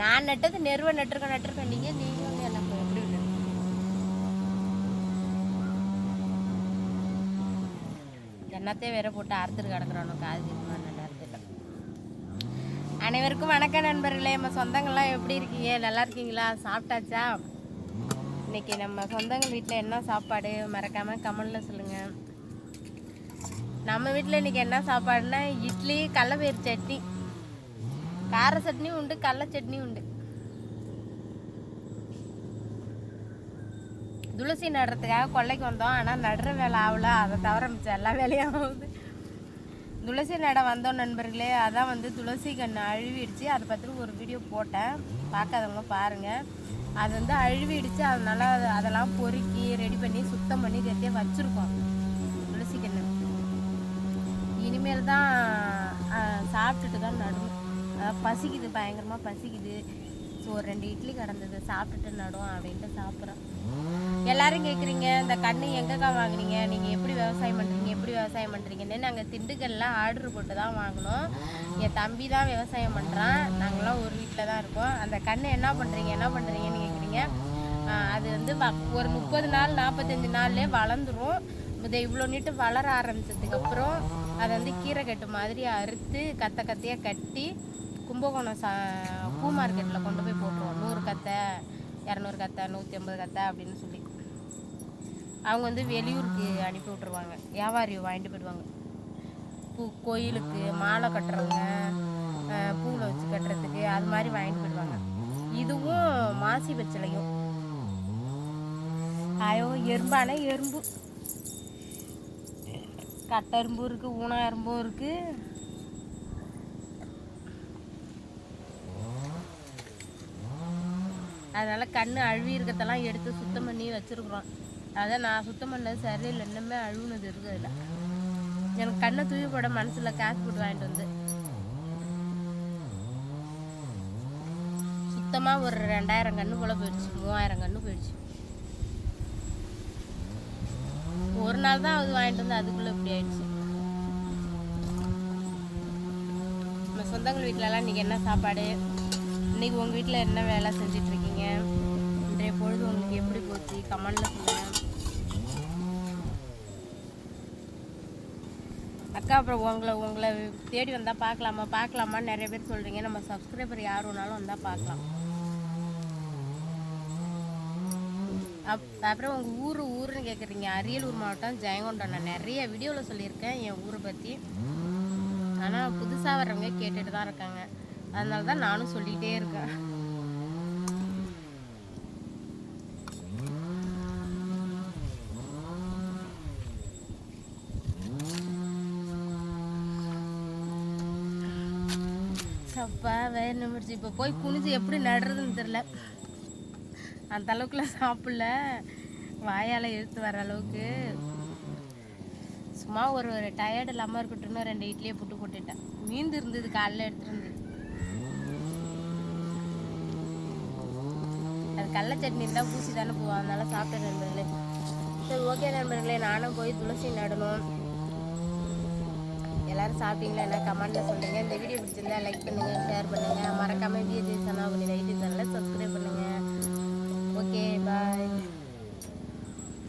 நான் நட்டது நெருவை நட்டுருக்கேன் நட்டுருக்கேன் நீங்கள் நீங்க வந்து எனக்கு எப்படி விட்டு வேற போட்டு அறுத்துட்டு கிடக்குறானோ காது அனைவருக்கும் வணக்கம் நண்பர்களே. நம்ம சொந்தங்கள்லாம் எப்படி இருக்கீங்க? நல்லா இருக்கீங்களா? சாப்பிட்டாச்சா? இன்னைக்கு நம்ம சொந்தங்கள் வீட்டில் என்ன சாப்பாடு? மறக்காம கமெண்ட்ல சொல்லுங்க. நம்ம வீட்டில் இன்னைக்கு என்ன சாப்பாடுனா இட்லி கடலப்பயிர் சட்னி. கார சட்னியும் உண்டு கடல சட்னி உண்டு. துளசி நடுறதுக்காக கொல்லைக்கு வந்தோம். ஆனால் நடுற வேலை ஆகல. அதை தவிர மிச்சம் எல்லா வேலையும் ஆகுது. துளசி நட வந்தோம் நண்பர்களே. அதான் வந்து துளசி கன்று அழுவிடுச்சு. அதை பற்றி ஒரு வீடியோ போட்டேன். பார்க்காதவங்க பாருங்கள் அது வந்து அழுவிடுச்சு. அதனால அதெல்லாம் பொறுக்கி ரெடி பண்ணி சுத்தம் பண்ணி கட்டியாக வச்சுருக்கோம். துளசி கன்று. இனிமேல் தான் சாப்பிட்டுட்டு தான் நடுவோம். பசிக்குது பயங்கரமாக பசிக்குது. ஸோ ஒரு ரெண்டு இட்லி கிடந்தது சாப்பிட்டுட்டு நடுவோம் அப்படின்ட்டு சாப்பிட்றோம். எல்லாரும் கேட்குறீங்க இந்த கண்ணு எங்கக்கா வாங்குனீங்க? நீங்கள் எப்படி விவசாயம் பண்ணுறீங்க எப்படி விவசாயம் பண்ணுறீங்கன்னு நாங்கள் திண்டுக்கல்லாம் ஆர்டர் போட்டு தான் வாங்கினோம். என் தம்பி தான் விவசாயம் பண்ணுறான் நாங்களாம் ஒரு வீட்டில் தான் இருக்கோம். அந்த கண்ணு என்ன பண்ணுறீங்க என்ன பண்ணுறீங்கன்னு கேட்குறீங்க அது வந்து ஒரு முப்பது நாள் நாற்பத்தஞ்சு நாள்லேயே வளர்ந்துரும். இதை இவ்வளோ நீட்டு வளர ஆரம்பித்ததுக்கப்புறம் அதை வந்து கீரை கட்டு மாதிரி அறுத்து கத்த கத்தையாக கட்டி கும்பகோணம் சா பூ மார்க்கெட்டில் கொண்டு போய் போட்டுருவோம். நூறு கத்தை இரநூறு கத்தை நூற்றி ஐம்பது கத்தை அப்படின்னு சொல்லி. அவங்க வந்து வெளியூருக்கு அனுப்பி விட்ருவாங்க வியாபாரி வாங்கிட்டு போயிடுவாங்க. பூ கோயிலுக்கு மாலை கட்டுறவங்க பூவில் வச்சு கட்டுறதுக்கு அது மாதிரி வாங்கிட்டு போயிடுவாங்க. இதுவும் மாசி பச்சிலையும். ஐயோ எறும்பான எறும்பு. கட்டெரும்பும் இருக்குது ஊனா எறும்பும் இருக்குது அதனால் கண் அழுவி இருக்கிறதெல்லாம் எடுத்து சுத்தம் பண்ணி வச்சிருக்கிறோம். அதான் நான் சுத்தம் பண்ணது சரியில்லை. இன்னுமே அழுவுனது இருக்குது அதில். எனக்கு கண்ணை தூவி போட மனசில் காசு போட்டு வாங்கிட்டு வந்து. சுத்தமாக ஒரு ரெண்டாயிரம் கன்று போல் போயிடுச்சு. மூவாயிரம் கன்று போயிடுச்சு. ஒரு நாள் தான் அது வாங்கிட்டு வந்து அதுக்குள்ளே இப்படி ஆயிடுச்சு. நம்ம சொந்தங்கள் வீட்டிலலாம் இன்றைக்கி என்ன சாப்பாடு? இன்னைக்கு உங்கள் வீட்டில் என்ன வேலை செஞ்சுட்டு இருக்கீங்க இன்றைய பொழுது உங்களுக்கு எப்படி போச்சு? கமெண்ட்ல சொல்லுங்கள் அக்கா அப்புறம் உங்களை உங்களை தேடி வந்தால் பார்க்கலாமா? பார்க்கலாமான்னு நிறைய பேர் சொல்கிறீங்க நம்ம சப்ஸ்கிரைபர் யார் வேணாலும் வந்தால் பார்க்கலாம். அப் அப்புறம் உங்கள் ஊர் ஊருன்னு கேட்குறீங்க அரியலூர் மாவட்டம் ஜெயங்கொண்டம். நான் நிறைய வீடியோவில் சொல்லியிருக்கேன் என் ஊரை பற்றி ஆனால் புதுசாக வர்றவங்க கேட்டுட்டு தான் இருக்காங்க. அதனால தான் நானும் சொல்லிகிட்டே இருக்கேன். அப்பா வேறு நிமிர்ச்சி இப்போ போய் குனிஞ்சு எப்படி நடுறதுன்னு தெரில அந்த அளவுக்குலாம் சாப்பிடல. வாயால் இழுத்து வர அளவுக்கு. சும்மா ஒரு ஒரு டயர்டு இல்லாமல் இருக்கட்டும்னு ரெண்டு இட்லியை புட்டு போட்டுட்டேன் மீந்து இருந்தது காலைல எடுத்துருந்து இருந்தது அது கடல சட்னி இருந்தால் பூசி தானே போவோம். அதனால சாப்பிட்டேன் நண்பர்களே. சரி ஓகே நண்பர்களே. நானும் போய் துளசி நடணும். எல்லாரும் சாப்பிட்டீங்களா என்ன? கமெண்ட்டில் சொல்லுங்கள் இந்த வீடியோ பிடிச்சிருந்தா லைக் பண்ணுங்கள் ஷேர் பண்ணுங்கள் மறக்காமல் வீடியோ